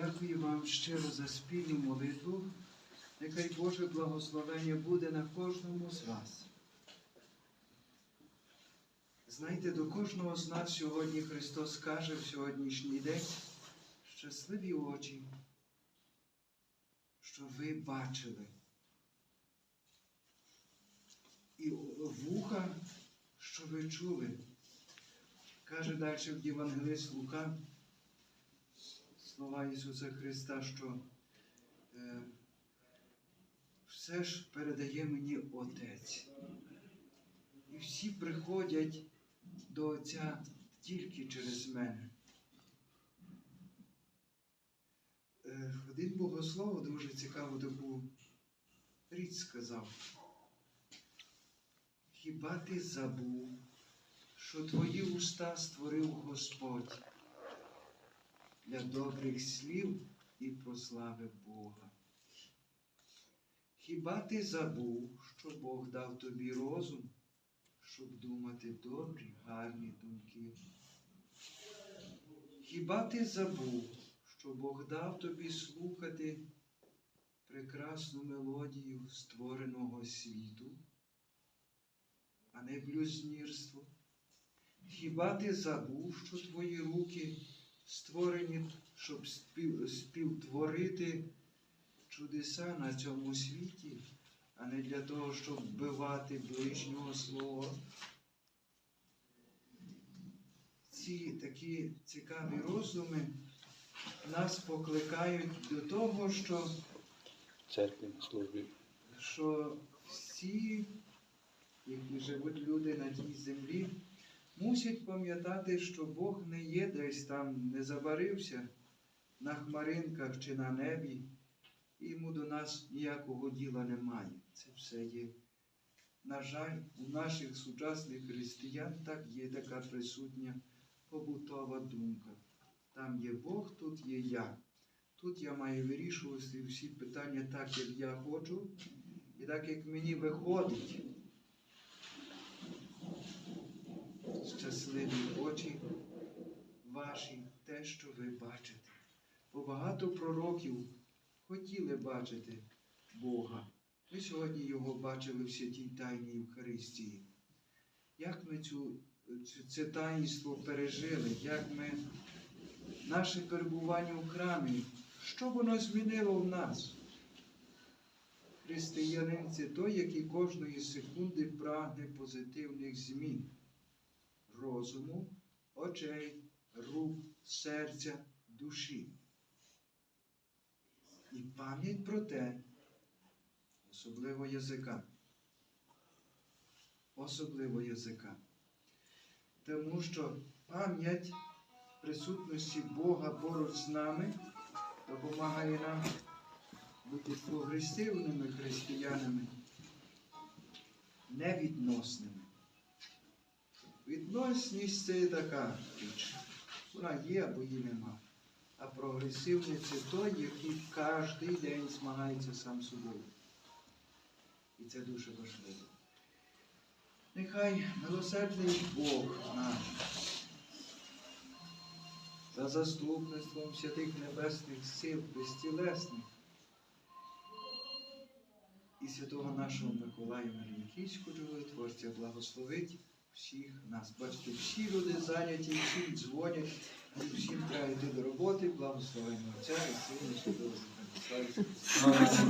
Дякую вам щиро за спільну молитву. Нехай Боже благословення буде на кожному з вас. Знаєте, до кожного з нас сьогодні Христос каже в сьогоднішній день щасливі очі, що ви бачили. І вуха, що ви чули. Каже далі в Євангелист Лука слова Ісуса Христа, що е, все ж передає мені Отець. І всі приходять до Отця тільки через мене. Е, один богослов дуже цікаву таку річ сказав. Хіба ти забув, що твої уста створив Господь для добрих слів і прослави Бога? Хіба ти забув, що Бог дав тобі розум, щоб думати добрі, гарні думки? Хіба ти забув, що Бог дав тобі слухати прекрасну мелодію створеного світу, а не блюзнірство? Хіба ти забув, що твої руки створені, щоб спів, співтворити чудеса на цьому світі, а не для того, щоб вбивати ближнього свого? Ці такі цікаві роздуми нас покликають до того, що церкві на службі. що всі, які живуть люди на тій землі, мусять пам'ятати, що Бог не є десь там, не забарився на хмаринках чи на небі, і йому до нас ніякого діла немає. Це все є. На жаль, у наших сучасних християн так є така присутня побутова думка. Там є Бог, тут є я. Тут я маю вирішувати всі питання так, як я хочу, і так, як мені виходить. Щасливі очі ваші, те, що ви бачите. Бо багато пророків хотіли бачити Бога. Ми сьогодні його бачили в святій Тайній Євхаристії. Як ми цю, цю, це таїнство пережили, як ми наше перебування в храмі, що воно змінило в нас? Християнин це той, який кожної секунди прагне позитивних змін розуму, очей, рук, серця, душі. І пам'ять про те, особливо язика. Особливо язика. Тому що пам'ять присутності Бога поруч з нами допомагає нам бути прогресивними християнами, невідносними. Відносність це така річ. Вона є або її нема. А прогресивний це той, який кожен день змагається сам собою. І це дуже важливо. Нехай милосердний Бог наш за заступництвом святих небесних сил безтілесних і святого нашого Миколая Маріїнківського творця благословить всіх нас. Бачите, всі люди зайняті, всі дзвонять, всім треба йти до роботи, благословення Отця і Сина, і Святого Духа.